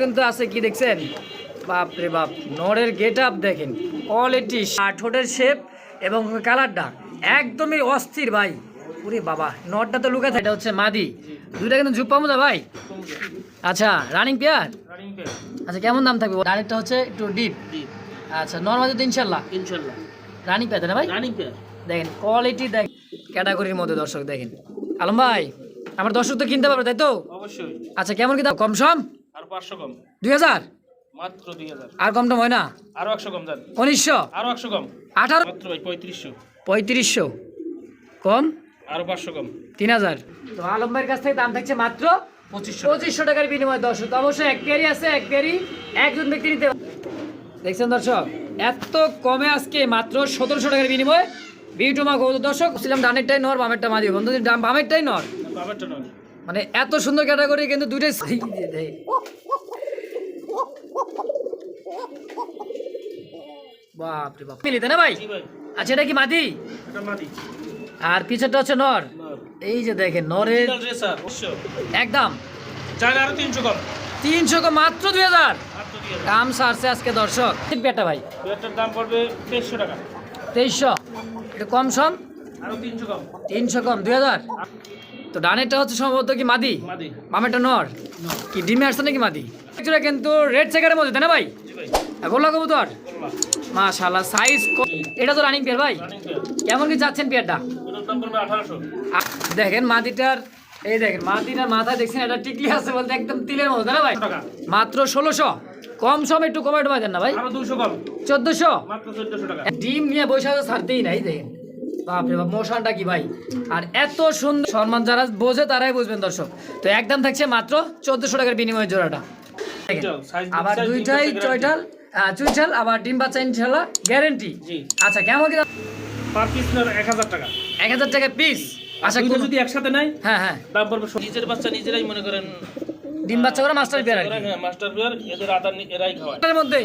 কিন্তু আছে কি দেখছেন? বাপ রে বাপ নরের গেট আপ দেখেন। কোয়ালিটি ঠোঁটের শেপ এবং কালারটা একদমই অস্থির ভাই। পুরে বাবা নটটা তো লুকে থাকে। এটা হচ্ছে মাদি। দুইটা কিন্তু জুপ পাবো ভাই। আচ্ছা রানিং পেয়ার রানিং পেয়ার আচ্ছা কেমন দাম থাকবে? আরেকটা হচ্ছে একটু ডিপ আচ্ছা নর্মাল তো ইনশাল্লাহ? ইনশাল্লাহ। রানিং পেয়ার না ভাই? রানিং পেয়ার দেখেন কোয়ালিটি দেখ ক্যাটাগরির মধ্যে দর্শক দেখেন। আলম ভাই আমার দর্শক তো কিনতে পারবে তাই তো? অবশ্যই। আচ্ছা কেমন কি দাম? কম সম? আর কম। দুই হাজার? মাত্র দুই হাজার। আর কম টম হয় না আরও একশো কম যান উনিশশো? আরও একশো কম। আঠারো? মাত্র ভাই পঁয়ত্রিশশো। পঁয়ত্রিশশো। কম? আরও পাঁচশো কম। তিন হাজার। তো আলম ভাইয়ের কাছ থেকে দাম থাকছে মাত্র টাকার বিনিময়ে তো অবশ্যই এক আছে এক একজন ব্যক্তি নিতে দেখছেন দর্শক এত কমে আজকে মাত্র সতেরোশো টাকার বিনিময়ে বিউটুমা গৌত দর্শক ছিলাম ডানেরটাই নর বামেরটা মাদি। বন্ধু বামেরটাই নর। নয় মানে এত সুন্দর ক্যাটাগরি কিন্তু দুইটাই বাপ রে বাপ। মিলিতে না ভাই? আচ্ছা এটা কি মাদি? এটা মাদি। আর পিছনটা হচ্ছে নর। এই যে দেখেন নরের একদম। তিনশো কম। তিনশো কম মাত্র দুই হাজার। কাম সারছে আজকে দর্শক। পেটা ভাই? পেয়ারটার দাম পড়বে তেইশশো টাকা। তেইশশো। একটু কম সম আরও তিনশো কম। তিনশো কম দুই হাজার। তো ডানেরটা হচ্ছে সম্ভবত কি মাদি? বামেরটা নর? কি ডিমে আসছে নাকি মাদি? একজোড়া কিন্তু রেড চেকারের মধ্যে তাই না ভাই? গোল্লা কবুতর। মাশাল্লাহ সাইজ এটা তো রানিং পেয়ার ভাই। কেমন কি যাচ্ছেন পেয়ারটা দেখেন মাদিটার এই দেখেন মাদিটার মাথায় দেখছেন এটা টিকলি আছে বলতে একদম তিলের মতো না ভাই? মাত্র ষোলোশো। কম সম একটু কমে ডুবাই দেন না ভাই। চোদ্দশো? ডিম নিয়ে আছে ছাড়তেই নাই দেখেন। বাপরে বাপ মোশনটা কি ভাই? আর এত সুন্দর সম্মান যারা বোঝে তারাই বুঝবেন দর্শক। তো একদম থাকছে মাত্র চোদ্দশো টাকার বিনিময়ে জোড়াটা। আবার দুইটাই চয়টাল আহ, চুইঠাল আবার ডিম বাচ্চা ইনশাল্লাহ গ্যারেন্টি আচ্ছা কেমন কি পার পিস এক হাজার টাকা। এক হাজার টাকা পিস আচ্ছা যদি একসাথে নেয় হ্যাঁ হ্যাঁ। দাম পড়বে নিজের বাচ্চা নিজেরাই মনে করেন ডিম বাচ্চা করে মাস্টার হ্যাঁ মাস্টার বিয়ার এদের আদার এরাই খাওয়ায়। এটার মধ্যে?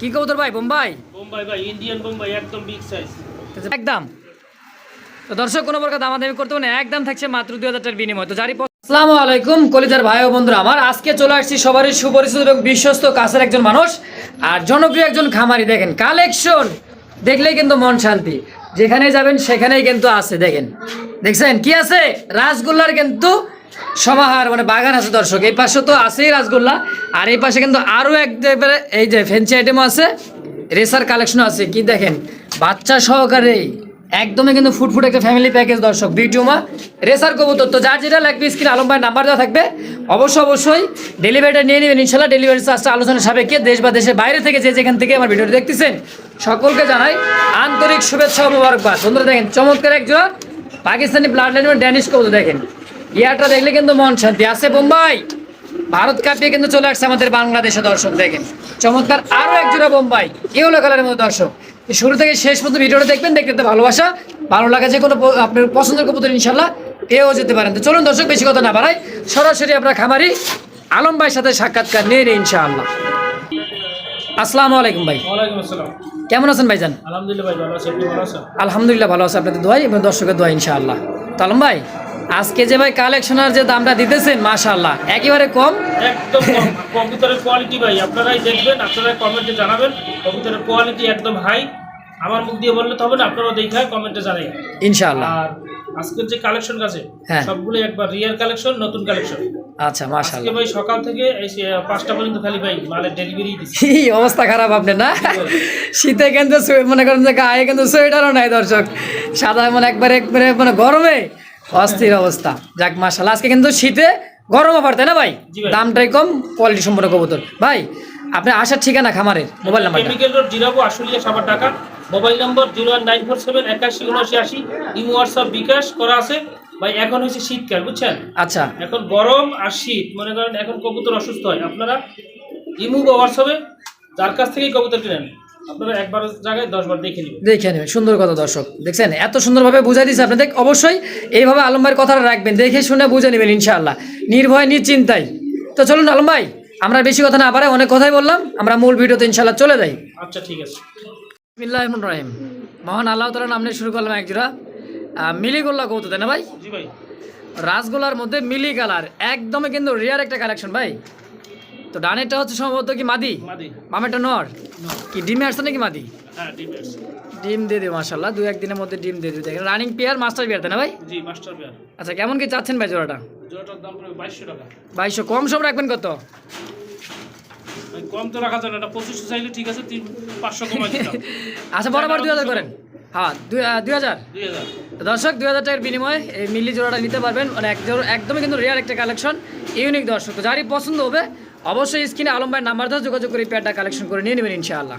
কি কবুতর ভাই বোম্বাই? বোম্বাই ভাই ইন্ডিয়ান বোম্বাই একদম বিগ সাইজ একদম। দর্শক, কোনো প্রকার দামাদামি করতে না, একদম থাকছে মাত্র দুই হাজার বিনিময়। তো জারি আসসালামু আলাইকুম, কলিজার ভাই ও বন্ধুরা আমার। আজকে চলে আসছি সবারই সুপরিচিত এবং বিশ্বস্ত কাছের একজন মানুষ আর জনপ্রিয় একজন খামারি। দেখেন কালেকশন দেখলেই কিন্তু মন শান্তি। যেখানে যাবেন, সেখানেই কিন্তু আছে, দেখেন। দেখছেন, কি আছে? রাসগোল্লার কিন্তু সমাহার মানে বাগান আছে দর্শক। এই পাশে তো আছেই রাসগোল্লা। আর এই পাশে কিন্তু আরও এক এই যে ফেন্সি আইটেমও আছে। রেসার কালেকশনও আছে। কি দেখেন? বাচ্চা সহকারে একদমই কিন্তু ফুটফুট একটা ফ্যামিলি প্যাকেজ দর্শক বিউটিউমা রেসার কবুতর। তো যার যেটা লাগবে স্ক্রিন আলম ভাই নাম্বার দেওয়া থাকবে। অবশ্যই অবশ্যই ডেলিভারিটা নিয়ে নেবেন, ইনশাল্লাহ ডেলিভারি চার্জটা আলোচনা সাপেক্ষে দেশ বা দেশের বাইরে থেকে যে যেখান থেকে আমার ভিডিওটি দেখতেছেন, সকলকে জানাই আন্তরিক শুভেচ্ছা ও মোবারকবাদ। বন্ধুরা দেখেন, চমৎকার একজোড়া পাকিস্তানি ব্লাড লাইন ড্যানিশ কবুতর দেখেন। ইয়ারটা দেখলে কিন্তু মন শান্তি আছে বোম্বাই। ভারত কাপিয়ে কিন্তু চলে আসছে আমাদের বাংলাদেশে দর্শক দেখেন। চমৎকার আরও এক জোড়া বোম্বাই ইউলো কালারের মতো দর্শক। শুরু থেকে শেষ পর্যন্ত ভিডিওটা দেখবেন দেখতে ভালোবাসা ভালো লাগা যে কোনো আপনার পছন্দের কবুতর ইনশাল্লাহ পেয়েও যেতে পারেন। তো চলুন দর্শক বেশি কথা না বাড়াই সরাসরি আপনার খামারি আলম ভাইয়ের সাথে সাক্ষাৎকার নিয়ে নিই ইনশাআল্লাহ। আসসালামু আলাইকুম ভাই। কেমন আছেন ভাইজান? আলহামদুলিল্লাহ ভাই ভালো আছি। আপনি ভালো আছেন? আলহামদুলিল্লাহ ভালো আছে। আপনাদের দোয়াই এবং দর্শকের দোয়া ইনশাআল্লাহ। তো আলম ভাই আজকে যে ভাই কালেকশনের যে দামটা দিতেছেন মাশাআল্লাহ। একেবারে কম? একদম। কবুতরের কোয়ালিটি ভাই আপনারাই দেখবেন আপনারাই কমেন্টে জানাবেন। কবুতরের কোয়ালিটি একদম হাই আমার মুখ দিয়ে বললে হবে না আপনারাও দেখে কমেন্টে জানাই। ইনশাআল্লাহ। আর আজকের যে কালেকশন আছে হ্যাঁ। সবগুলো একবার রিয়ার কালেকশন নতুন কালেকশন আচ্ছা আজকে ভাই সকাল থেকে এই সে পাঁচটা পর্যন্ত খালি ভাই মালের ডেলিভারি দিচ্ছি কি অবস্থা খারাপ আপনার না? শীতে কিন্তু মনে করেন যে গায়ে কিন্তু সোয়েটারও নাই দর্শক। সাদা মানে একবারে একবারে মানে গরমে। অস্থির অবস্থা। যাক মাশাআল্লাহ আজকে কিন্তু শীতে গরম অফার তাই না ভাই। দামটাই কম কোয়ালিটি সম্পূর্ণ কবুতর। ভাই আপনি আসার ঠিকানা খামারের mobile number chemical road Zirabo Ashulia Savar টাকা mobile number zero one nine four seven একাশি উনআশি আশি। ইমো হোয়াটসঅ্যাপ বিকাশ করা আছে। ভাই এখন হচ্ছে শীতকাল বুঝছেন? আচ্ছা। এখন গরম আর শীত মনে করেন এখন কবুতর অসুস্থ হয়। আপনারা ইমু বা হোয়াটসঅ্যাপে যার কাছ থেকেই কবুতর কিনেন। আপনারা একবার জায়গায় দশবার দেখে নেবেন। দেখে নেবেন সুন্দর কথা দর্শক। দেখছেন এত সুন্দরভাবে বুঝাই দিচ্ছে আপনাদের। অবশ্যই এইভাবে আলম ভাইয়ের কথাটা রাখবেন দেখে শুনে বুঝে নেবেন ইনশাআল্লাহ। নির্ভয় নিশ্চিন্তাই তো চলুন আলম ভাই আমরা বেশি কথা না পারে অনেক কথাই বললাম আমরা মূল ভিডিওতে ইনশাল্লাহ চলে যাই। আচ্ছা ঠিক আছে। রহিম মহান আল্লাহ তালা নামনে শুরু করলাম একজোড়া মিলিগোল্লা কৌতো তাই না ভাই? জি ভাই। রাসগোলার মধ্যে মিলি কালার একদমই কিন্তু রিয়ার একটা কালেকশন ভাই। তো ডানেরটা হচ্ছে সম্ভবত কি মাদি? বামেরটা নর? কি ডিমে আসছে নাকি মাদি? হ্যাঁ ডিম দিয়ে দিও মাসাল্লাহ দু একদিনের মধ্যে ডিম দিয়ে দেখেন রানিং পেয়ার মাস্টার পেয়ার তাই না ভাই? জি মাস্টার পেয়ার আচ্ছা কেমন কি চাচ্ছেন ভাই জোড়াটা? জোড়াটার দাম পড়বে বাইশশো টাকা। বাইশশো। কম সম রাখবেন কত? কম তো রাখা যায় না। এটা পঁচিশশো চাইলে ঠিক আছে তিন পাঁচশো কমাই আচ্ছা বরাবর দুই হাজার করেন। হ্যাঁ দুই হাজার? দর্শক দুই হাজার টাকার বিনিময়ে এই মিলি জোড়াটা নিতে পারবেন। মানে এক জোড়া- একদমই কিন্তু রেয়ার একটা কালেকশন ইউনিক দর্শক। তো যারই পছন্দ হবে অবশ্যই স্ক্রিনে আলম ভাইয়ের নাম্বার ধরে যোগাযোগ করে প্যাডটা কালেকশন করে নিয়ে নেবেন ইনশাআল্লাহ।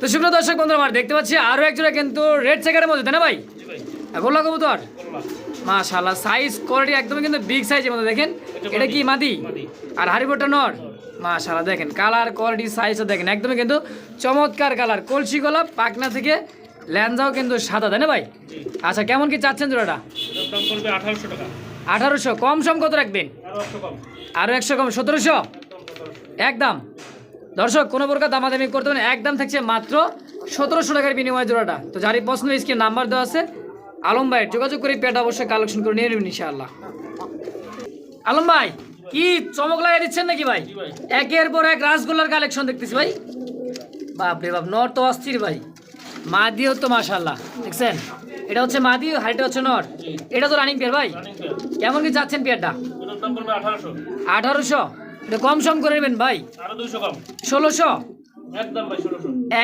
তো শুক্র দর্শক বন্ধুরা আমার দেখতে পাচ্ছি আরও এক জোড়া কিন্তু রেড চেকারের মধ্যে তাই না ভাই? গোল্লা কবুতর। করলাম মাশাআল্লাহ সাইজ কোয়ালিটি একদমই কিন্তু বিগ সাইজের মধ্যে দেখেন? এটা কি মাদি। আর হারিবোটা নর? মাশাআল্লাহ দেখেন কালার কোয়ালিটি সাইজও দেখেন একদমই কিন্তু চমৎকার কালার কলসি গোলাপ পাকনা থেকে ল্যান্সাও কিন্তু সাদা তাই না ভাই? আচ্ছা কেমন কি চাচ্ছেন জোড়াটা? আঠারোশো কম সম কত রাখবেন? আরও একশো কম সতেরোশো? একদম দর্শক কোনো প্রকার দামাদামি করতে হবে না, একদম থাকছে মাত্র সতেরোশো টাকার বিনিময়ে জোড়াটা। তো যারই পছন্দ স্ক্রিন নাম্বার দেওয়া আছে। আলম ভাই যোগাযোগ করে পেট অবশ্যই কালেকশন করে নিয়ে নেবেন ইনশাআল্লাহ। আলম ভাই কি চমক লাগিয়ে দিচ্ছেন নাকি ভাই? একের পর এক রাসগোল্লার কালেকশন দেখতেছি ভাই। বাপরে বাপ নর তো অস্থির ভাই। মা দিয়েও তো মাশাল্লাহ দেখছেন? এটা হচ্ছে মাদি হাইটা হচ্ছে নর। এটা তো রানিং পেয়ার ভাই। কেমন কি যাচ্ছেন পেয়ারটা আঠারোশো। এটা কম সম করে নেবেন ভাই। আরও ষোলোশো?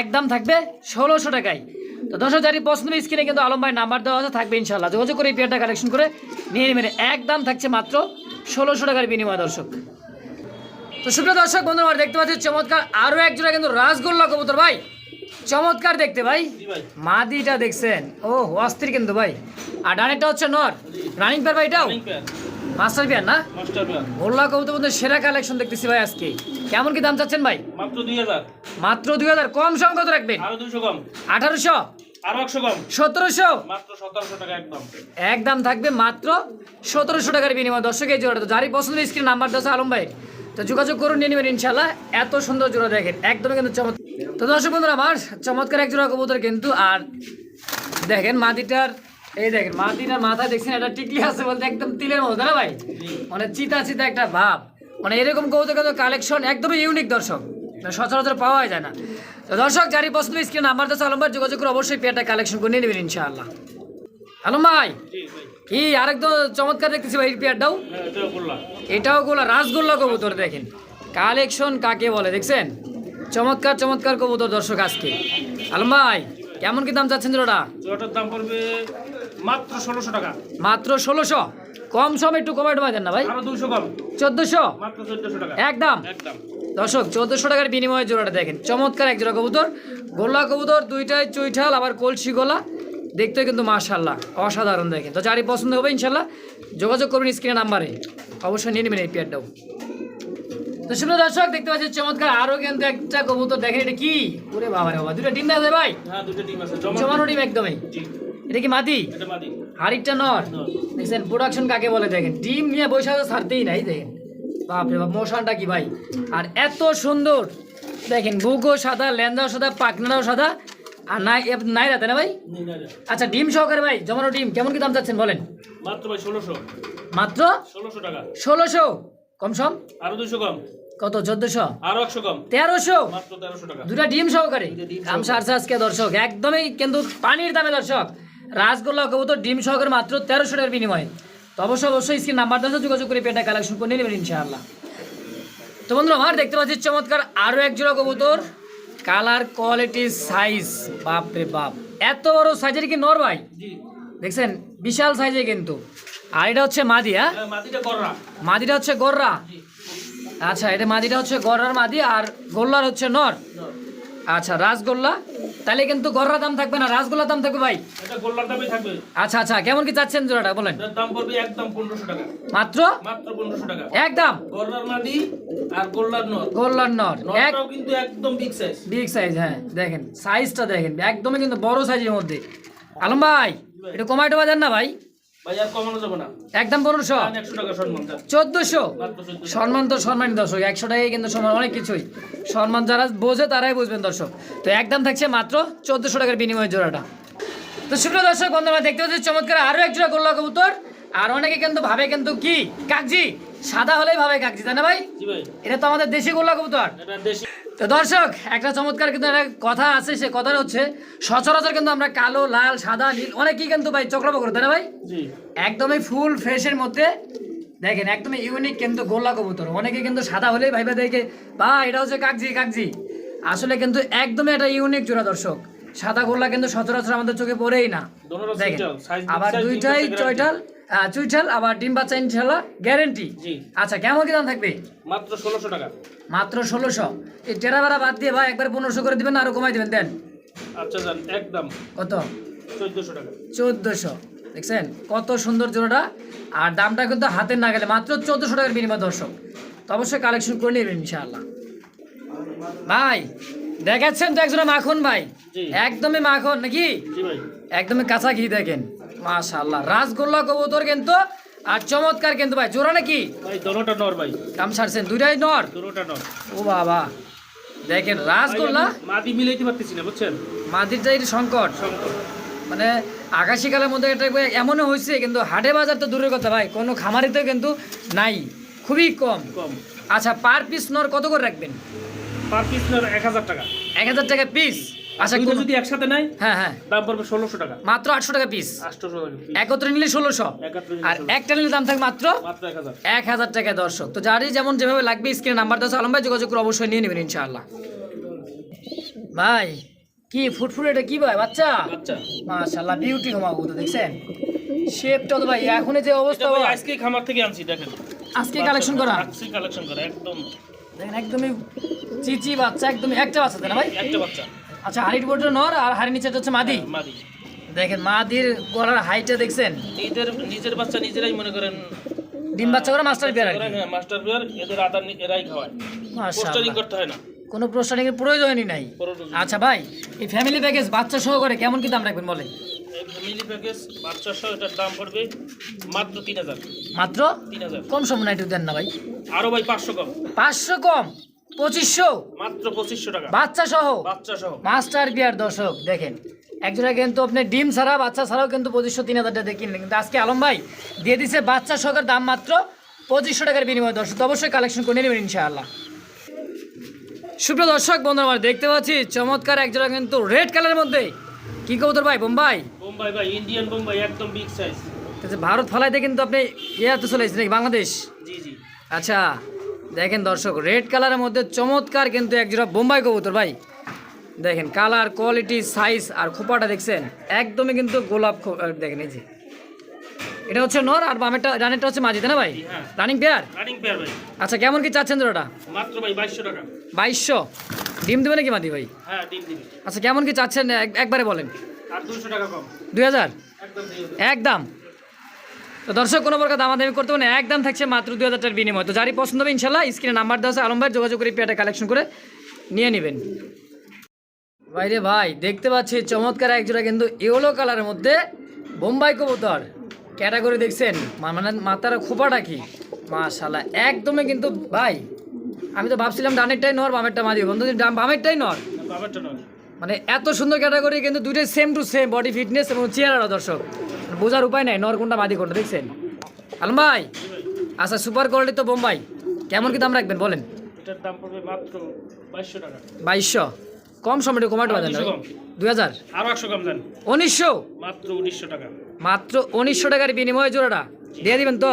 একদম থাকবে ষোলোশো টাকায়। তো দশ হাজারই পছন্দ স্ক্রিনে কিন্তু আলম ভাই নাম্বার দেওয়া আছে থাকবে ইনশাল্লাহ যোগাযোগ করে এই পেয়ারটা কালেকশন করে নিয়ে নেবেন। একদম থাকছে মাত্র ষোলোশো টাকার বিনিময় দর্শক। তো সুপ্রিয় দর্শক বন্ধু আমার দেখতে পাচ্ছি চমৎকার আরও এক জোড়া কিন্তু রাসগোল্লা কবুতর ভাই। চমৎকার দেখতে ভাই। ভাই মাদিটা দেখছেন। ও অস্থির কিন্তু ভাই। আর ডানেরটা হচ্ছে নর। রানিং পেয়ার ভাই এটাও? মাস্টার পেয়ার না? গোল্লা কবুতর মধ্যে সেরা কালেকশন দেখতেছি ভাই আজকে। কেমন কি দাম চাচ্ছেন ভাই? মাত্র দুই হাজার। কম সম কত রাখবেন? আরও দুইশো কম। আঠারোশো? আরও একশো কম। সতেরোশো? মাত্র সতেরোশো টাকা একদম। থাকবে মাত্র সতেরোশো টাকার বিনিময়। দর্শক এই জোড়াটা যারই পছন্দ স্ক্রিন নাম্বার দশ আলম ভাই তো যোগাযোগ করুন নিয়ে নেবেন ইনশাল্লাহ এত সুন্দর জোড়া দেখেন। একদমই কিন্তু চমৎকার। তো দর্শক বন্ধুরা আমার চমৎকার এক জোড়া কবুতর কিন্তু আর দেখেন মাদিটার এই দেখেন মাদিটার মাথায় দেখছেন এটা টিকলি আছে বলতে একদম তিলের মতো না ভাই? মানে চিতা চিতা একটা ভাব। মানে এরকম কবুতর কিন্তু কালেকশন একদমই ইউনিক দর্শক। মানে সচরাচর পাওয়া যায় না। তো দর্শক যারই পছন্দ স্ক্রিন নাম্বার দশ আলম ভাই যোগাযোগ করে অবশ্যই পেয়ারটা কালেকশন করে নিয়ে নেবেন ইনশাআল্লাহ। আলম ভাই কি আরেকদম চমৎকার দেখতেছি ভাই পেয়ারটাও? হ্যাঁ এটাও গোলা রাসগোল্লা কবুতর দেখেন। কালেকশন কাকে বলে দেখছেন? চমৎকার চমৎকার কবুতর দর্শক আজকে। আলম ভাই কেমন কি দাম চাচ্ছেন জোড়াটা? জোড়াটার দাম পড়বে মাত্র ষোলোশো টাকা। মাত্র ষোলোশো? কম সম একটু কমাই টমাই দেন না ভাই। দুইশো কম। চোদ্দশো? মাত্র চোদ্দশো টাকা। একদম। দর্শক চোদ্দশো টাকার বিনিময়ে জোড়াটা দেখেন। চমৎকার এক জোড়া কবুতর। গোল্লা কবুতর দুইটাই চুইঠাল আবার কলসি গোলা। দেখতে কিন্তু মাশাল্লাহ অসাধারণ দেখেন। তো যারই পছন্দ হবে ইনশাল্লাহ যোগাযোগ করবেন স্ক্রিনে নাম্বারে। অবশ্যই নিয়ে নেবেন এই পেয়ারটাও। তো শুনে দর্শক দেখতে পাচ্ছি চমৎকার আরও কিন্তু একটা কবুতর। দেখেন এটা কি? ওরে বাবা রে বাবা দুটো ডিম যায় ভাই? হ্যাঁ দুটো ডিম আছে জমানো ডিম। একদমই। এটা কি মাদি এটা মাদি হারিকটা নর। দেখছেন প্রোডাকশন কাকে বলে দেখেন? ডিম নিয়ে বসে আছে ছাড়তেই নাই দেখেন। বাপরে বাপ মোশনটা কি ভাই? আর এত সুন্দর। দেখেন বুকও সাদা লেন্দাও সাদা পাকনাটাও সাদা। আর নাই নাই রাতে না ভাই? আচ্ছা ডিম সহকারে ভাই জমানো ডিম কেমন কি দাম চাচ্ছেন বলেন? মাত্র ভাই ষোলোশো। মাত্র? ষোলোশো টাকা। ষোলোশো? কম সম? আরও দুইশো কম। কত? চোদ্দশো? আরও একশো কম। তেরোশো? মাত্র তেরোশো টাকা। দুটা ডিম সহকারে? দাম সারছে আজকে দর্শক। একদমই কিন্তু পানির দামে দর্শক। রাসগোল্লা কবুতর ডিম সহকারে মাত্র তেরোশো টাকার বিনিময়ে। তো অবশ্যই অবশ্যই স্ক্রিন নাম্বার দেওয়া যোগাযোগ করে পেটা কালেকশন করে নিয়ে নেবেন ইনশাআল্লাহ। তো বন্ধুরা আমার দেখতে পাচ্ছি চমৎকার আরও এক জোড়া কবুতর। কালার কোয়ালিটি সাইজ বাপ রে বাপ। এত বড় সাইজের কি নর ভাই? দেখছেন? বিশাল সাইজে কিন্তু। আর এটা হচ্ছে মাদি হ্যাঁ? হ্যাঁ, মাদিটা হচ্ছে গররা? আচ্ছা এটা মাদিটা হচ্ছে গররার মাদি আর গোল্লার হচ্ছে নর? আচ্ছা রাসগোল্লা? তাহলে কিন্তু গররা দাম থাকবে না রাসগোল্লার দাম থাকবে ভাই? এটা আচ্ছা আচ্ছা কেমন কি চাচ্ছেন জোড়াটা বলেন? দাম পড়বে একদম পনেরোশো টাকা। মাত্র? মাত্র পনেরোশো টাকা। একদম? গররার মাদি আর গোল্লার নর। গোল্লার নর এক কিন্তু একদম বিগ সাইজ বিগ সাইজ হ্যাঁ দেখেন সাইজটা দেখেন একদমই কিন্তু বড় সাইজের মধ্যে। আলম ভাই একটু কমাইটো বাজার না ভাই? আর একদম পনেরোশো। চোদ্দশো। সম্মান তো দর্শক একশো টাকায় কিন্তু সম্মান অনেক কিছুই। সম্মান যারা বোঝে তারাই বুঝবেন দর্শক। তো একদম থাকছে মাত্র চোদ্দশো টাকার বিনিময়ে জোড়াটা। তো শুক্র দর্শক বন্ধুরা দেখতে পাচ্ছি চমৎকার আরও এক জোড়া করল কবুতর। আর অনেকে কিন্তু ভাবে কিন্তু কি? কাকজি সাদা হলেই ভাবে কাকজি তাই না ভাই? এটা তো আমাদের দেশি গোল্লা কবুতর। তো দর্শক একটা চমৎকার কিন্তু একটা কথা আছে সে কথাটা হচ্ছে সচরাচর কিন্তু আমরা কালো লাল সাদা নীল অনেকেই কিন্তু ভাই চক্রবকর তাই না ভাই? একদমই ফুল ফ্রেশের মধ্যে দেখেন একদমই ইউনিক কিন্তু গোল্লা কবুতর। অনেকে কিন্তু সাদা হলেই ভাইবা দেখে বা এটা হচ্ছে কাকজি কাকজি। আসলে কিন্তু একদমই একটা ইউনিক জোড়া দর্শক। সাদা গোল্লা কিন্তু সচরাচর আমাদের চোখে পড়েই না। দেখেন আবার দুইটাই চয়টাল চুইঠাল আবার ডিম বাচ্চা ইনশাল্লাহ গ্যারেন্টি আচ্ছা কেমন কি দাম থাকবে? মাত্র ষোলোশো টাকা। মাত্র ষোলোশো। এই টেরা ভাড়া বাদ দিয়ে ভাই একবার পনেরোশো করে দিবেন না আরও কমাই দিবেন দেন। আচ্ছা যান একদম। কত? চোদ্দশো টাকা। চোদ্দশো। দেখছেন? কত সুন্দর জোড়াটা। আর দামটা কিন্তু হাতের না গেলে মাত্র চোদ্দশো টাকার বিনিময় দর্শক। তো অবশ্যই কালেকশন করে নেবেন ইনশাআল্লাহ। ভাই দেখাচ্ছেন তো একজন মাখন ভাই? একদমই মাখন নাকি? একদমই কাঁচা ঘি দেখেন। মাশাআল্লাহ রাসগোল্লা কবুতর কিন্তু আর চমৎকার কিন্তু ভাই। জোড়া নাকি? নর ভাই। ছাড়ছেন দুইটাই নর? ও বাবা দেখেন ভাই, রাসগোল্লা মাদি মিলাইতে পারতেছি না বুঝছেন? মাদির চাই সংকট। সংকট। মানে আকাশিকালের মধ্যে এটা এমনও হয়েছে কিন্তু হাটে বাজার তো দূরের কথা ভাই কোনো খামারিতেও কিন্তু নাই খুবই কম। কম। আচ্ছা পার পিস নর কত করে রাখবেন? পার পিস নর এক হাজার টাকা। এক হাজার টাকা পিস আচ্ছা যদি একসাথে হ্যাঁ হ্যাঁ। দাম পড়বে ষোলোশো টাকা। মাত্র আটশো টাকা পিস আটশোশো টাকা একত্রে নিলে ষোলোশো। আর একটা নিলে দাম থাকে মাত্র? এক হাজার। টাকা দর্শক। তো যারই যেমন যেভাবে লাগবে স্ক্রিনে নাম্বার দশ আলম ভাই যোগাযোগ করে অবশ্যই নিয়ে নেবেন ইনশাআল্লাহ। ভাই কি ফুটফুট এটা কি ভাই? বাচ্চা? মাশাআল্লাহ বিউটি কমা তো দেখছেন? শেপটা তো ভাই এখন যে অবস্থা আজকেই খামার থেকে আনছি দেখেন। আজকে কালেকশন করা? আজকে কালেকশন করা একদম। দেখেন একদমই চিচি বাচ্চা একদমই একটা বাচ্চা তাই না ভাই? একটা বাচ্চা। আচ্ছা হাড়ির বোর্ডটা নর আর হাড়ির নিচেটা হচ্ছে মাদি। মাদি। দেখেন মাদির গলার হাইটটা দেখছেন? নিজের নিজের বাচ্চা নিজেরাই মনে করেন ডিম বাচ্চা করে মাস্টার পেয়ার হ্যাঁ মাস্টার এদের আদার এরাই খাওয়ায়। পোস্টারিং করতে হয় না। কোনো প্রশ্নের প্রয়োজনই নাই। আচ্ছা ভাই এই ফ্যামিলি প্যাকেজ বাচ্চা সহ করে কেমন কি দাম রাখবেন বলেন। এই প্যাকেজ বাচ্চা সহ এটার দাম পড়বে মাত্র তিন হাজার। মাত্র? তিন হাজার। কম সময় না একটু দেন না ভাই। আরও ভাই পাঁচশো কম। পাঁচশো কম? পঁচিশশো? মাত্র পঁচিশশো টাকা। বাচ্চা সহ বাচ্চা সহ মাস্টার বিয়ার দর্শক দেখেন। কিন্তু আপনি ডিম ছাড়া বাচ্চা ছাড়াও কিন্তু পঁচিশশো তিন হাজার টাকা কিনলেন। কিন্তু আজকে আলম ভাই দিয়ে দিছে বাচ্চা সহকার দাম মাত্র পঁচিশশো টাকার বিনিময়। দর্শক অবশ্যই কালেকশন করে নেবেন ইনশাআল্লাহ। সুপ্রিয় দর্শক বন্ধু আমার দেখতে পাচ্ছি চমৎকার একজোড়া কিন্তু রেড কালারের মধ্যে কি কবুতর ভাই বোম্বাই? বোম্বাই ভাই ইন্ডিয়ান বোম্বাই একদম বিগ সাইজ আচ্ছা, ভারত ফলাইতে কিন্তু আপনি ইয়াতে চলে এসেছেন নাকি বাংলাদেশ? জি জি। আচ্ছা দেখেন দর্শক রেড কালারের মধ্যে চমৎকার কিন্তু একজোড়া বোম্বাই কবুতর ভাই। দেখেন কালার কোয়ালিটি সাইজ আর খোপাটা দেখছেন একদমই কিন্তু গোলাপ দেখেন এই যে। এটা হচ্ছে নর আর বামেরটা রানেরটা হচ্ছে মাঝিতে না ভাই। রানিং পেয়ার রানিং পেয়ার ভাই। আচ্ছা কেমন কি চাচ্ছেন জোড়াটা? মাত্র ভাই বাইশশো টাকা। বাইশশো? ডিম দেবে নাকি মাদি ভাই? হ্যাঁ ডিম দিবি। আচ্ছা কেমন কি চাচ্ছেন? এক- একবারে বলেন। আর টাকা কম। হাজার? একদম তো দর্শক কোনো প্রকার দামাদামি করতে না। একদম থাকছে মাত্র দুই হাজার টাকার বিনিময়। তো যারই পছন্দ হবে ইনশাল্লাহ স্ক্রিনে নাম্বার দেওয়া আছে। আলম ভাই যোগাযোগ করে পেয়াটা কালেকশন করে নিয়ে নেবেন। ভাইরে ভাই দেখতে পাচ্ছি চমৎকার একজোড়া কিন্তু ইয়েলো কালারের মধ্যে বোম্বাই কবুতর। ক্যাটাগরি দেখছেন? মানে মাথার খোপাটা কি? মাশাল্লাহ একদমই কিন্তু ভাই আমি তো ভাবছিলাম ডানেরটাই নর বামেরটা মাদি বন্ধু বামেরটাই নর? মানে এত সুন্দর ক্যাটাগরি কিন্তু দুইটাই same to same body fitness এবং চেয়ার দর্শক বোঝার উপায় নাই নর কোনটা মাদি কোনটা দেখছেন? আলম ভাই আচ্ছা সুপার কোয়ালিটি তো বোম্বাই। কেমন কি দাম রাখবেন বলেন? এটার দাম পড়বে মাত্র বাইশশো টাকা। বাইশশো? কম সময় দুশো দুই হাজার? আরও একশো কম দেন। উনিশশো? মাত্র উনিশশো টাকা। মাত্র উনিশশো টাকার বিনিময়ে জোড়াটা। দিয়ে দিবেন তো?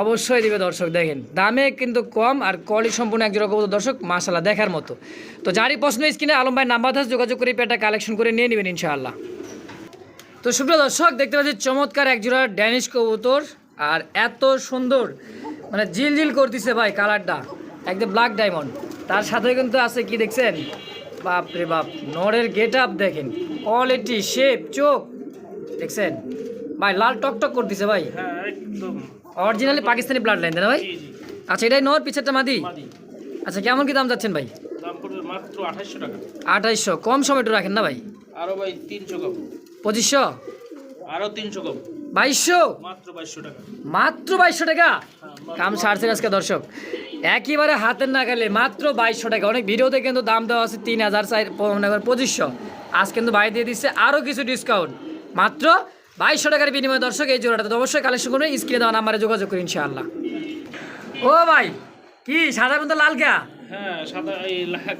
অবশ্যই। দিবে দর্শক দেখেন। দামে কিন্তু কম আর কোয়ালিটি সম্পূর্ণ একজোড়া কবুতর দর্শক মাসাল্লাহ দেখার মতো। তো যারই পছন্দ স্ক্রিনে আলম ভাই নাম্বার আছে যোগাযোগ করে পেটা কালেকশন করে নিয়ে নেবেন ইনশাআল্লাহ। তো সুপ্রিয় দর্শক দেখতে পাচ্ছি চমৎকার একজোড়া ড্যানিশ কবুতর আর এত সুন্দর মানে জিল জিল করতেছে ভাই কালারটা একদম ব্ল্যাক ডায়মন্ড তার সাথে কিন্তু আছে কি দেখছেন? বাপ রে বাপ নরের গেট আপ দেখেন। কোয়ালিটি শেপ চোখ দেখছেন? ভাই লাল টকটক করতেছে ভাই। হ্যাঁ একদম। অরিজিনালি পাকিস্তানি ব্লাড লাইন তাই না ভাই? আচ্ছা এটাই নর পিছেরটা মাদি? আচ্ছা কেমন কি দাম যাচ্ছেন ভাই? দাম পড়বে মাত্র আঠাশশো টাকা। আঠাইশশো। কম সময় একটু রাখেন না ভাই? আরও ভাই তিনশো কম। পঁচিশশো? আরও তিনশো কম। বাইশশো? মাত্র বাইশশো টাকা। মাত্র বাইশশো টাকা? হ্যাঁ, কাম সারছেন আজকে দর্শক। একেবারে হাতের নাগালে মাত্র বাইশশো টাকা। অনেক ভিডিওতে কিন্তু দাম দেওয়া আছে তিন হাজার চার মনে করেন পঁচিশশো। আজ কিন্তু ভাই দিয়ে দিচ্ছে আরও কিছু ডিসকাউন্ট মাত্র বাইশশো টাকার বিনিময়ে দর্শক এই জোড়াটা তো অবশ্যই কালেকশন করবেন স্ক্রিনে দেওয়া নাম্বারে যোগাযোগ করি ইনশাআল্লাহ। ও ভাই কি সাদার মধ্যে লাল কে? হ্যাঁ সাদা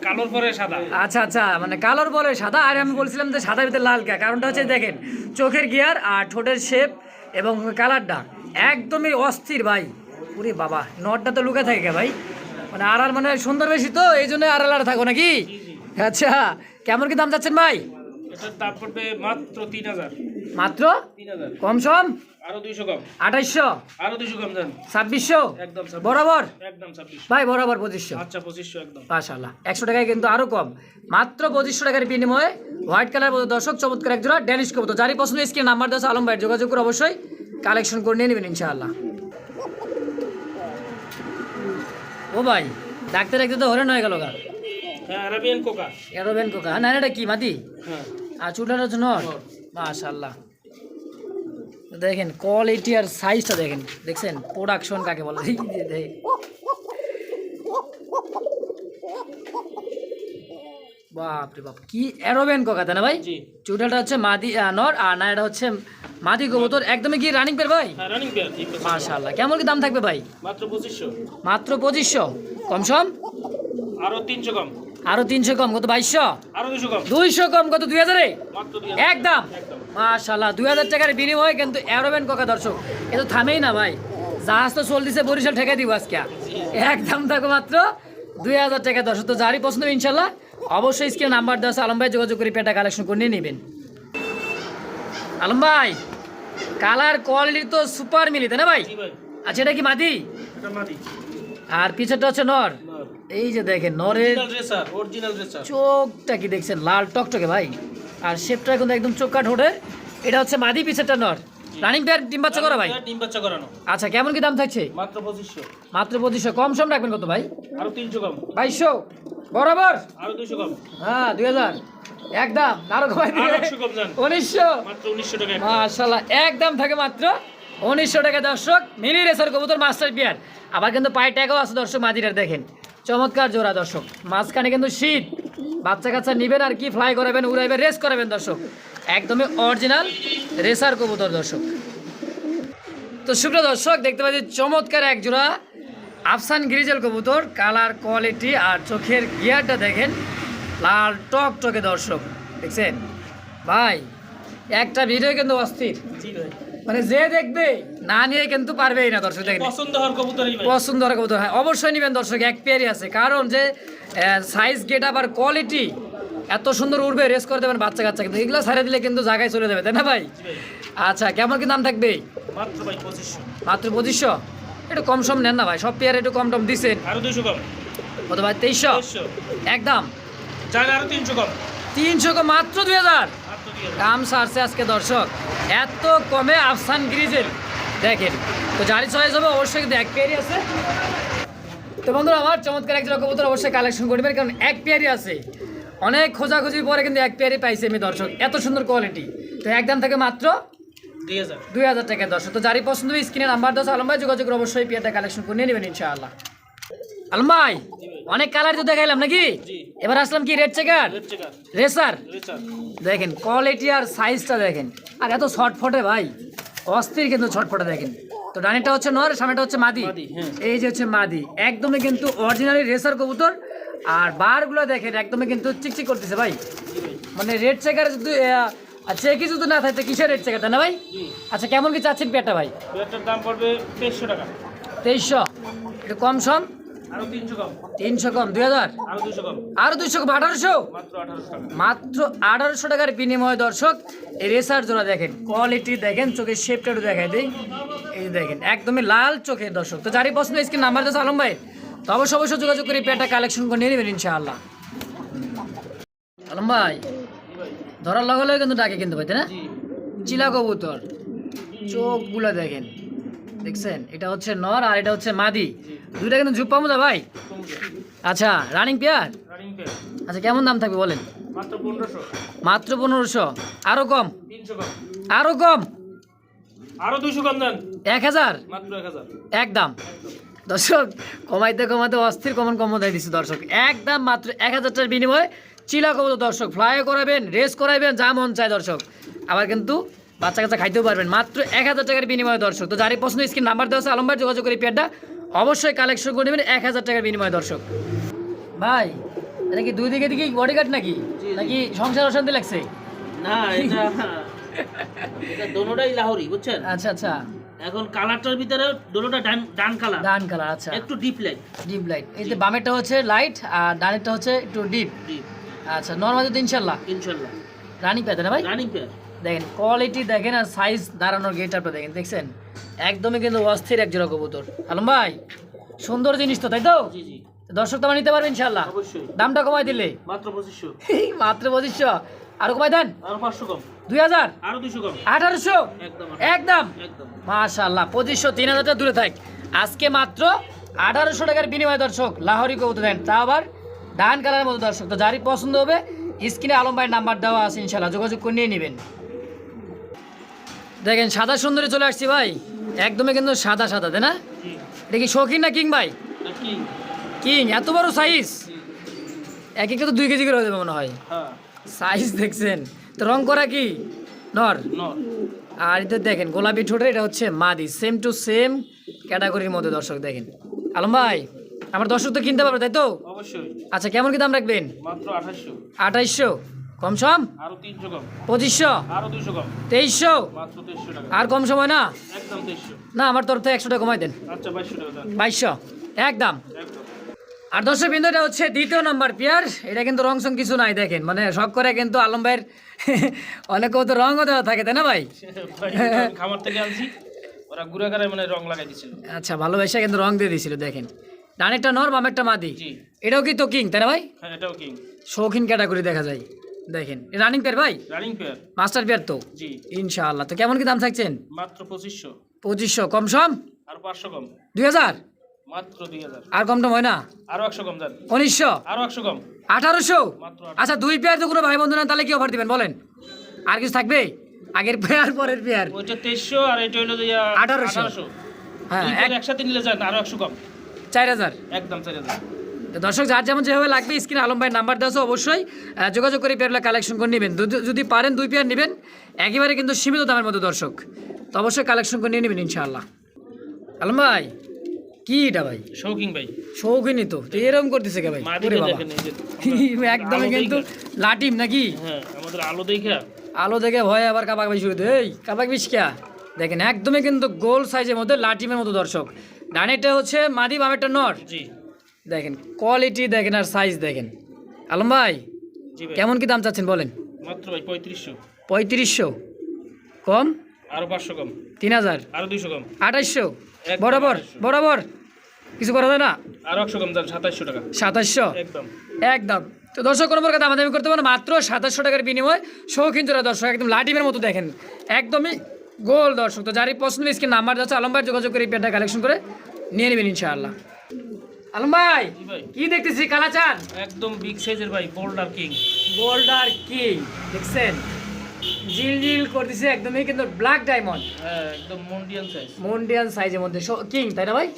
কালোর পরে সাদা। আচ্ছা আচ্ছা মানে কালোর বলে সাদা আর আমি বলছিলাম যে সাদার ভিতরে লাল কে কারণটা হচ্ছে দেখেন চোখের গিয়ার আর ঠোঁটের শেপ এবং কালারটা একদমই অস্থির ভাই। পুরি বাবা নটটা তো লুকে থাকে কে ভাই। মানে আর আর মানে সুন্দর বেশি তো এই জন্য আর আর থাকো নাকি? আচ্ছা কেমন কি দাম চাচ্ছেন ভাই? এটার দাম পড়বে মাত্র তিন হাজার। মাত্র? কম সম? আরও দুইশো কম। আঠাইশশো? আরও দুইশো কম দেন। ছাব্বিশশো? একদম বরাবর? একদম ছাব্বিশ ভাই বরাবর পঁচিশশো। আচ্ছা পঁচিশশো একদম। মাশাল্লাহ একশো টাকায় কিন্তু আরও কম। মাত্র পঁচিশশো টাকার বিনিময়ে হোয়াইট কালার দর্শক চমৎকার এক জোড়া ড্যানিশ কবুতর। যারই পছন্দ স্ক্রিন নাম্বার দেওয়া আলম ভাইয়ের যোগাযোগ করে অবশ্যই কালেকশন করে নিয়ে নেবেন ইনশাআল্লাহ। ও ভাই ডাক্তার একদিন তো হরেন হয়ে গেল গা। হ্যাঁ কোকা। কোকা। না এটা কি মাটি হ্যাঁ। আর চুটার জন্য মাশাল্লাহ দেখেন কোয়ালিটি আর সাইজটা দেখেন। দেখছেন? প্রোডাকশন কাকে বলে? যে বাপরে বাপ কি অ্যারোবেন কোকা তাই না ভাই? জি। চুটালটা হচ্ছে মাদি নর আর না এটা হচ্ছে মাদি কবুতর। একদমই কি রানিং পের ভাই? হ্যাঁ রানিং পেয়ার ঠিক আছে মাশাল্লাহ কেমন কি দাম থাকবে ভাই? মাত্র পঁচিশশো। মাত্র পঁচিশশো। কম সম? আরও তিনশো কম। আরও তিনশো কম কত বাইশশো? দুইশো কম কত দুই হাজারে? একদম। মাশাল্লাহ দুই হাজার টাকার বিনিময়ে কিন্তু অ্যারোবেন কোকা দর্শক এ তো থামেই না ভাই। জাহাজ তো চলতেছে বরিশাল ঠেকে দিব আজকে। একদম থাকো মাত্র দুই হাজার টাকা দর্শক তো যারই পছন্দ ইনশাল্লাহ অবশ্যই স্ক্রিনে নাম্বার দেওয়া আলম ভাই যোগাযোগ করে পেটা কালেকশন করে নিয়ে নেবেন। আলম ভাই কালার কোয়ালিটি তো সুপার মিলি তাই না ভাই? আচ্ছা এটা কি মাদি? আর পিছনটা হচ্ছে নর। এই যে দেখেন নরের চোখটা কি দেখছেন? লাল টকটকে ভাই। আর শেপটা কিন্তু একদম চোখ কাঠ ওঠে। এটা হচ্ছে মাদি পিছেরটা নর। রানিং পেয়ার ডিম বাচ্চা করা ভাই? ডিম বাচ্চা করানো। আচ্ছা কেমন কি দাম থাকছে? মাত্র পঁচিশশো। মাত্র পঁচিশশো। কম সম রাখবেন কত ভাই? আরও তিনশো কম। বাইশশো। বরাবর? আরও দুইশো কম। হ্যাঁ দুই হাজার। একদম আরও কমাই উনিশশো। মাত্র উনিশশো টাকা মাশাল্লাহ একদম থাকে মাত্র উনিশশো টাকা দর্শক। মিনি রেসার কবুতর মাস্টার পিয়ার। আবার কিন্তু পায়ে ট্যাগও আছে দর্শক মাদিরার দেখেন। চমৎকার জোড়া দর্শক। মাঝখানে কিন্তু শীত। বাচ্চা কাচ্চা নিবেন আর কি ফ্লাই করাবেন উড়াইবেন রেস করাবেন দর্শক। একদমই অরিজিনাল রেসার কবুতর দর্শক। তো সুপ্রিয় দর্শক দেখতে পাচ্ছি চমৎকার এক জোড়া আফসান গ্রিজেল কবুতর। কালার কোয়ালিটি আর চোখের গিয়ারটা দেখেন। লাল টক টকে দর্শক। দেখছেন? ভাই একটা ভিডিও কিন্তু অস্থির। মানে যে দেখবে না নিয়ে কিন্তু পারবেই না দর্শক দেখেন পছন্দ হওয়ার পছন্দ কবুতর হ্যাঁ অবশ্যই নেবেন দর্শক এক পেয়ারই আছে। কারণ যে সাইজ গেট আপ আর কোয়ালিটি এত সুন্দর উঠবে রেস করে দেবেন বাচ্চা কাচ্চা কিন্তু এগুলো ছাড়ে দিলে কিন্তু জায়গায় চলে যাবে তাই না ভাই? আচ্ছা কেমন কি দাম থাকবে? মাত্র পঁচিশশো। একটু কম সম নেন না ভাই সব পেয়ার একটু কম টম দিচ্ছেন কত ভাই তেইশশো? একদম তিনশো কম। তিনশো মাত্র দুই হাজার। কাম সারছে আজকে দর্শক এত কমে আফসান গ্রিজেল দেখেন তো যারই চয়েস হবে অবশ্যই কিন্তু এক পেয়ারই আছে। তো বন্ধুরা আমার চমৎকার একজন কবুতর অবশ্যই কালেকশন করবেন কারণ এক পেয়ারই আছে। অনেক খোঁজাখুঁজির পরে কিন্তু এক পেয়ারই পাইছি আমি দর্শক। এত সুন্দর কোয়ালিটি তো একদম থেকে মাত্র দুই হাজার। টাকা দর্শক। তো যারই পছন্দ হবে স্ক্রিনে নাম্বার দশ আলম ভাই যোগাযোগ করে অবশ্যই পেয়ারটা কালেকশন করে নিয়ে নেবেন ইনশাআল্লাহ। আলম ভাই অনেক কালার তো দেখাইলাম নাকি। এবার আসলাম কি রেড চেকার রেসার দেখেন কোয়ালিটি আর সাইজটা দেখেন। আর এত ছটফটে ভাই। অস্থির কিন্তু ছটফটে দেখেন তো ডানিটা হচ্ছে নর সামনেটা হচ্ছে মাদি। হ্যাঁ। এই যে হচ্ছে মাদি। একদমই কিন্তু অরিজিনালি রেসার কবুতর। আর বারগুলো দেখেন একদমই কিন্তু চিকচিক করতেছে ভাই। মানে রেড চেকার যদি চেকি যদি না থাকে কিসের রেড চেকারটা না ভাই? আচ্ছা কেমন কি চাচ্ছেন পেয়ারটা ভাই? পেয়ারটার দাম পড়বে তেইশশো টাকা। তেইশশো। একটু কম সম। তিনশো কম। দুই হাজার? আরও দুইশো কম। আঠারোশো? মাত্র আঠারোশো টাকার বিনিময়ে দর্শক এই রেসার জোড়া দেখেন কোয়ালিটি দেখেন চোখের শেপটা একটু দেখাই দিই। এই দেখেন একদমই লাল চোখের দর্শক। তো যারই পছন্দ স্ক্রিন নাম্বার দিয়েছে আলম ভাই। তো অবশ্যই অবশ্যই যোগাযোগ করে পেটা কালেকশন করে নিয়ে নেবেন ইনশাআল্লাহ। আলম ভাই ধরার লগে লগে কিন্তু ডাকে কিন্তু ভাই তাই না? চিলা কবুতর চোখগুলো দেখেন দেখছেন? এটা হচ্ছে নর আর এটা হচ্ছে মাদি। দুইটা কিন্তু ঝুপ পাবো ভাই। আচ্ছা রানিং পেয়ার আচ্ছা কেমন দাম থাকবে বলেন? মাত্র পনেরোশো। আরও কম? তিনশো কম। আরও দুইশো কম দেন। এক হাজার? এক হাজার। একদম দর্শক কমাইতে কমাইতে অস্থির কমন কম দেয় দিচ্ছে দর্শক। একদম মাত্র এক হাজার টাকার বিনিময়ে চিলা কবুতর দর্শক ফ্লাই করাবেন রেস করাবেন যা মন চায় দর্শক। আবার কিন্তু বাচ্চা কাচ্চা খাইতেও পারবেন। মাত্র এক হাজার টাকার বিনিময়ে দর্শক। তো যারই পছন্দ স্ক্রিন নাম্বার দেওয়া আছে আলম ভাই যোগাযোগ করে পেয়ারটা অবশ্যই কালেকশন করে নেবেন এক হাজার টাকার বিনিময়ে দর্শক। ভাই এটা কি দুই দিকে দিকে বডি গার্ড নাকি নাকি সংসার অশান্তি লাগছে? না এটা এটা দোনোটাই লাহোরি বুঝছেন? আচ্ছা আচ্ছা। এখন কালারটার ভিতরে ডান ডান কালার ডান কালার আচ্ছা। একটু ডিপ লাইট ডিপ লাইট এই যে বামেরটা হচ্ছে লাইট আর ডানেরটা হচ্ছে একটু ডিপ ডিপ আচ্ছা নর্মাল তো রানিং না ভাই? রানিং পেয়ার দেখেন কোয়ালিটি দেখেন আর সাইজ দাঁড়ানোর গেট আপটা দেখেন দেখছেন? একদমই কিন্তু অস্থির এক জোড়া কবুতর। আলম ভাই সুন্দর জিনিস তো তাই তো? দর্শক তো আমার নিতে পারবে ইনশাল্লাহ অবশ্যই। দামটা কমাই দিলে। মাত্র পঁচিশশো। মাত্র পঁচিশশো। আরও কমাই দেন? আরও পাঁচশো কম। দুই হাজার? আরও কম। আঠারোশো? একদম একদম? একদম। মাশাল্লাহ পঁচিশশো তিন হাজারটা দূরে থাক। আজকে মাত্র আঠারোশো টাকার বিনিময় দর্শক লাহোরি কবুতর দেন। তা আবার ডান কালারের মতো দর্শক। তো যারই পছন্দ হবে স্ক্রিনে আলম ভাইয়ের নাম্বার দেওয়া আছে ইনশাল্লাহ যোগাযোগ করে নিয়ে নেবেন। দেখেন সাদা সুন্দরী চলে আসছি ভাই। একদমই কিন্তু সাদা সাদা তাই না? এটা কি শৌখিন না কিং ভাই? কিং এত বড় সাইজ। এক একটা তো দুই কেজি করে হয়ে যাবে মনে হয়। হ্যাঁ। সাইজ দেখছেন? তো রং করা কি? নর? আর এটা দেখেন গোলাপি ঠোঁটের এটা হচ্ছে মাদি। সেম টু সেম ক্যাটাগরির মধ্যে দর্শক দেখেন। আলম ভাই আমার দর্শক তো কিনতে পারবে তাই তো? অবশ্যই। আচ্ছা কেমন কি দাম রাখবেন? মাত্র আঠাশশো। আঠাইশশো। কম সম? আরও তিনশো কম। পঁচিশশো? আরও দুশো কম। তেইশশো? মাত্র তেইশশো টাকা। আর কম সময় না? একদম তেইশশো। না আমার তরফ থেকে একশো টাকা কমাই দেন। আচ্ছা বাইশশো টাকা দেন বাইশশো? একদম। একদম। আর দর্শক বিন্দু এটা হচ্ছে দ্বিতীয় নম্বর পেয়ার। এটা কিন্তু রং সং কিছু নাই দেখেন। মানে শখ করে কিন্তু আলম ভাইয়ের অনেক তো রঙও দেওয়া থাকে তাই না ভাই? খামার থেকে আনছি ওরা মানে রং লাগাই দিছিল। আচ্ছা ভালোবাসা কিন্তু রং দিয়ে দিয়েছিল দেখেন। ডানেরটা নর বামেরটা মাদি। এটাও কি তো কিং তাই না ভাই? হ্যাঁ এটাও কিং। শৌখিন ক্যাটাগরি দেখা যায়। দেখেন রানিং পেয়ার ভাই? রানিং পেয়ার মাস্টার পেয়ার তো? জি। ইনশাআল্লাহ। তো কেমন কি দাম থাকছেন? মাত্র পঁচিশশো। পঁচিশশো। কম সম? আর পাঁচশো কম। দুই হাজার? মাত্র দুই হাজার। আর কম টম হয় না? আরও একশো কম দেন উনিশশো? আরও একশো কম। আঠারোশো? মাত্র আচ্ছা দুই পেয়ার তো কোনো ভাই বন্ধু না তাহলে কি অফার দিবেন? বলেন। আর কিছু থাকবে? আগের পেয়ার পরের পেয়ার ওইটা তেইশশো আর এটা হইল আঠারোশো। হ্যাঁ একসাথে নিলে যান আরও একশো কম। চার হাজার। একদম চার হাজার। তো দর্শক যার যেমন যেভাবে লাগবে স্ক্রিনে আলম ভাইয়ের নাম্বার দেওয়া আছে অবশ্যই যোগাযোগ করে পেয়ারগুলো কালেকশন করে নেবেন। যদি- পারেন দুই পেয়ার নেবেন একেবারে কিন্তু সীমিত দামের মতো দর্শক। তো অবশ্যই কালেকশন করে নিয়ে নেবেন ইনশাআল্লাহ। আলম ভাই কি এটা ভাই? শৌকিং ভাই। শৌখিনই তো। এরকম করতেছে কে ভাই? একদমই কিন্তু। লাটিম নাকি? হ্যাঁ আমাদের আলো দেখা। আলো দেখে ভয় আবার কাবাক বেশি শুরু এই কাবাক বিষ ক্যা দেখেন একদমই কিন্তু গোল সাইজের মধ্যে লাটিমের মতো দর্শক। ডানেরটা হচ্ছে মাদি বামেরটা নর। জি। দেখেন কোয়ালিটি দেখেন আর সাইজ দেখেন। আলম ভাই কেমন কি দাম চাচ্ছেন বলেন? মাত্র ভাই পঁয়ত্রিশশো। পঁয়ত্রিশশো। কম? আরও পাঁচশো কম। তিন হাজার। আরও দুইশো কম। আঠাইশশো। বরাবর বরাবর। কিছু করা যায় না? আরও একশো কম দেন সাতাইশশো টাকা। সাতাশশো একদম। একদম। তো দর্শক কোনো প্রকার দামাদামি করতে পারে মাত্র সাতাশশো টাকার বিনিময় শৌখিন জোড়া দর্শক একদম লাটিমের মতো দেখেন। একদমই গোল দর্শক। তো যারই পছন্দ স্ক্রিন নাম্বার যাচ্ছে আলম ভাই যোগাযোগ করে এই পেয়ারটা কালেকশন করে নিয়ে নেবেন ইনশাআল্লাহ। আলম ভাই কি দেখতেছি? কালাচান একদম বিগ সাইজের ভাই বোল্ডার কিং বোল্ডার কিং দেখছেন? জিল জিল করতেছে একদমই কিন্তু ব্ল্যাক ডায়মন্ড একদম মন্ডিয়ান সাইজ মন্ডিয়ান সাইজের মধ্যে। কিং তাই না ভাই?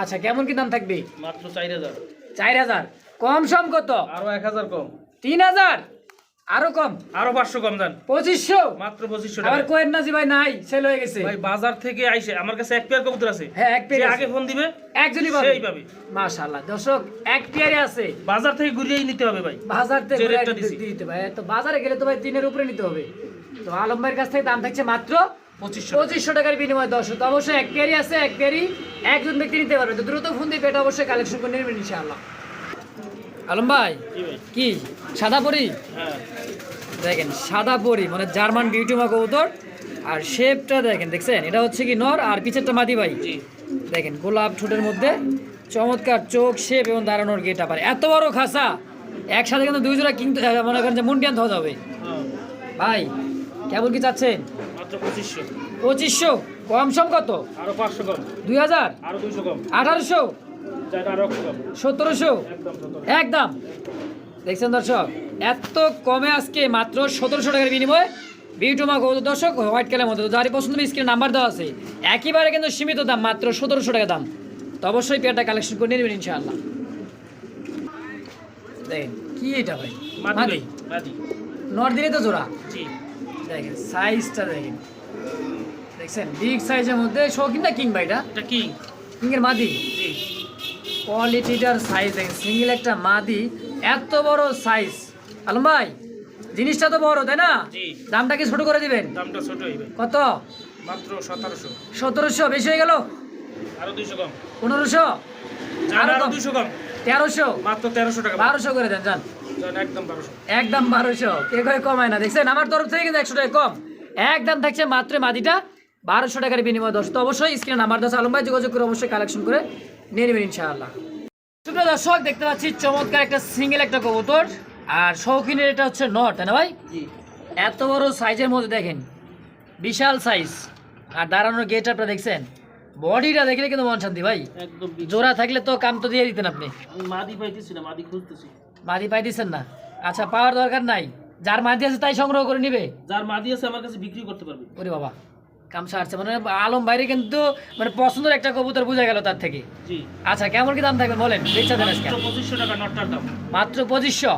আচ্ছা কেমন কি দাম থাকবে? মাত্র চার হাজার। চার হাজার। কম সম কত? আরও এক হাজার কম। তিন হাজার? আরও কম? আরও পাঁচশো কম দেন। পঁচিশশো? মাত্র পঁচিশশো আবার কোয়েন নাজি ভাই নাই সেল হয়ে গেছে। ভাই বাজার থেকে আইসে আমার কাছে এক পেয়ার কবুতর আছে। হ্যাঁ এক পেয়ার আগে ফোন দিবে একজনই পাবে। সেই পাবে। মাশাআল্লাহ। দর্শক এক পেয়ারে আছে। বাজার থেকে ঘুরিয়েই নিতে হবে ভাই। বাজার থেকে দিতে- ভাই তো বাজারে গেলে তো ভাই তিনের উপরে নিতে হবে। তো আলম ভাইয়ের কাছ থেকে দাম থাকছে মাত্র পঁচিশশো টাকার বিনিময় দর্শক তো অবশ্যই এক পেয়ারই আছে এক পেয়ারই একজন ব্যক্তি নিতে পারবে। তো দ্রুত ফোন দিয়ে পেটা অবশ্যই কালেকশন করে নেবেন ইনশাআল্লাহ। আলম ভাই ভাই। কি? সাদা পরি? হ্যাঁ। দেখেন সাদা পরি মানে জার্মান বিউটিমা কবুতর। আর শেপটা দেখেন দেখছেন? এটা হচ্ছে কি নর আর পিছেরটা মাদি ভাই? দেখেন গোলাপ ঠোঁটের মধ্যে চমৎকার চোখ শেপ এবং দাঁড়ানোর গেটা পারে এত বড় খাসা! একসাথে কিন্তু দুই জোড়া কিনতে মনে করেন যে মুন্ডিয়ান হওয়া যাবে। হ্যাঁ। ভাই কেমন কি চাচ্ছেন? পঁচিশশো। কম সম কত? আরও পাঁচশো কম। দুই হাজার? আরও দুইশো কম। আঠারোশো? সতেরোশো। একদম। দেখছেন দর্শক এত কমে আজকে মাত্র সতেরোশো টাকার বিনিময়ে বিউটুমা গৌত দর্শক হোয়াইট কালার মধ্যে। যারই পছন্দ স্ক্রিনে নাম্বার দেওয়া আছে। একেবারে কিন্তু সীমিত দাম মাত্র সতেরোশো টাকা দাম। তো অবশ্যই পেয়ারটা কালেকশন করে নেবেন ইনশাআল্লাহ। দেখেন কি এটা ভাই? ভাই নর দিলে তো জোড়া? দেখেন সাইজটা দেখেন। দেখছেন বিগ সাইজের মধ্যে শৌখিন না কিং ভাইটা এটা? কিং কিংয়ের মাদি? কোয়ালিটিটার সাইজ দেখেন সিঙ্গেল একটা মাদি এত বড় সাইজ আলম ভাই জিনিসটা তো বড় তাই না? দামটা কি ছোট করে দিবেন? দামটা ছোট হইবে। কত? মাত্র সতেরোশো। সতেরোশো বেশি হয়ে গেল? আরও দুইশো কম। পনেরোশো? যান আরও আরও কম। দুইশো কম। তেরোশো? মাত্র তেরোশো টাকা। বারোশো করে দেন যান যান একদম বারোশো। কে কয় কমায় না দেখছেন? আমার তরফ থেকে কিন্তু একশো টাকা কম। একদম থাকছে মাত্র মাদিটা। বারোশো টাকার বিনিময় দশ। তো অবশ্যই স্ক্রিনে নাম্বার দশ আলম ভাই যোগাযোগ করে অবশ্যই কালেকশন করে নিয়ে নেবেন ইনশাআল্লাহ। সুপ্রিয় দর্শক দেখতে পাচ্ছি চমৎকার একটা সিঙ্গেল একটা কবুতর। আর শৌখিনের এটা হচ্ছে নট তাই না ভাই? এত বড় সাইজের মধ্যে দেখেন বিশাল সাইজ আর দাঁড়ানোর গেট আপনারা দেখছেন? বডিটা দেখলে কিন্তু মন শান্তি ভাই। জোড়া থাকলে তো কাম তো দিয়ে দিতেন আপনি। মাদি পাইতেছি না মাদি খুঁজতেছি। মাদি পাই দিচ্ছেন না। আচ্ছা পাওয়ার দরকার নাই। যার মাদি আছে তাই সংগ্রহ করে নিবে। যার মাদি আছে আমার কাছে বিক্রি করতে পারবে। ওরে বাবা। কাম সারছে মানে আলম বাইরে কিন্তু মানে পছন্দের একটা কবুতর বোঝা গেল তার থেকে। আচ্ছা কেমন কি দাম থাকবে বলেন? বেচা দেন আজকে। মাত্র পঁচিশশো টাকা নটটার দাম। মাত্র পঁচিশশো।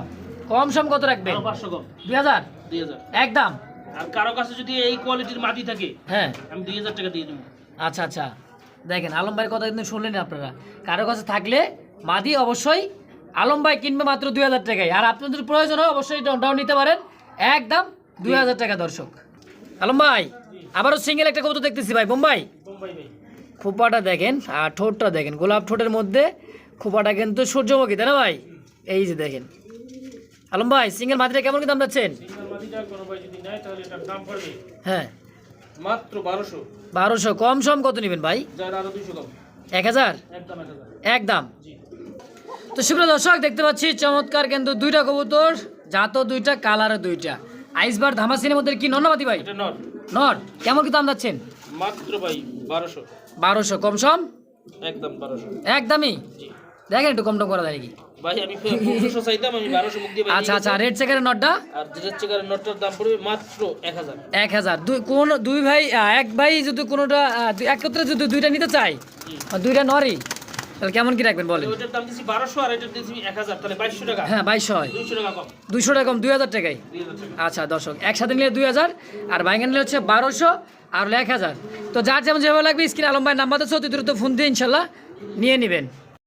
কম সম কত রাখবে পাঁচশো কম। দুই হাজার? দুই হাজার। একদম আর কারও কাছে যদি এই কোয়ালিটির থাকে হ্যাঁ। আমি দুই হাজার টাকা দিয়ে দেবো। আচ্ছা আচ্ছা। দেখেন আলম ভাইয়ের কথা কিন্তু শুনলেন আপনারা। কারও কাছে থাকলে মাদি অবশ্যই আলম ভাই কিনবে মাত্র দুই হাজার টাকায়। আর আপনাদের প্রয়োজন হয় অবশ্যই ডাউন নিতে পারেন। একদম দুই হাজার টাকা দর্শক। আলম ভাই। আবারও সিঙ্গেল একটা কবুতর দেখতেছি ভাই বোম্বাই? খোপাটা দেখেন আর ঠোঁটটা দেখেন গোলাপ ঠোঁটের মধ্যে খোপাটা কিন্তু সূর্যমুখী তাই না ভাই? এই যে দেখেন। আলম ভাই সিঙ্গেল মাদিটা কেমন কি দাম যাচ্ছেন? হ্যাঁ। মাত্র বারোশো। বারোশো কম সম কত নেবেন ভাই? এক হাজার? একদম তো সুপ্রিয় দর্শক দেখতে পাচ্ছি চমৎকার কিন্তু দুইটা কবুতর জাতও দুইটা কালারও দুইটা। আইসবার ধামাসিনের মধ্যে কি নন্নাবাতি ভাই? নট কেমন কি দাম যাচ্ছেন? মাত্র ভাই বারোশো। বারোশো কম সম? একদম বারোশো। একদমই? দেখেন একটু কম টম করা যায় নাকি? ভাই আমি পনেরোশো চাইতাম আমি বারোশো মুখ দিয়ে আচ্ছা আচ্ছা রেড চেকারের নটটা? আর যেটার চেকারের নটটার দাম পড়বে মাত্র এক হাজার। এক হাজার। দুই কোন দুই ভাই এক ভাই যদি কোনোটা একত্রে যদি দুইটা নিতে চাই দুইটা নরই তাহলে কেমন কি রাখবেন বলেন? দাম আর এটার তাহলে টাকা। হ্যাঁ বাইশশো হয়। দুইশো টাকা কম। দুইশো টাকা কম দুই হাজার টাকায়? দুই হাজার টাকা। আচ্ছা দর্শক একসাথে নিলে দুই হাজার আর বাইঙ্গা নিলে হচ্ছে বারোশো আর হলো এক হাজার। তো যার যেমন যেভাবে লাগবে স্ক্রিন আলম ভাই নাম্বার তো দ্রুত ফোন দিয়ে ইনশাল্লাহ নিয়ে নেবেন।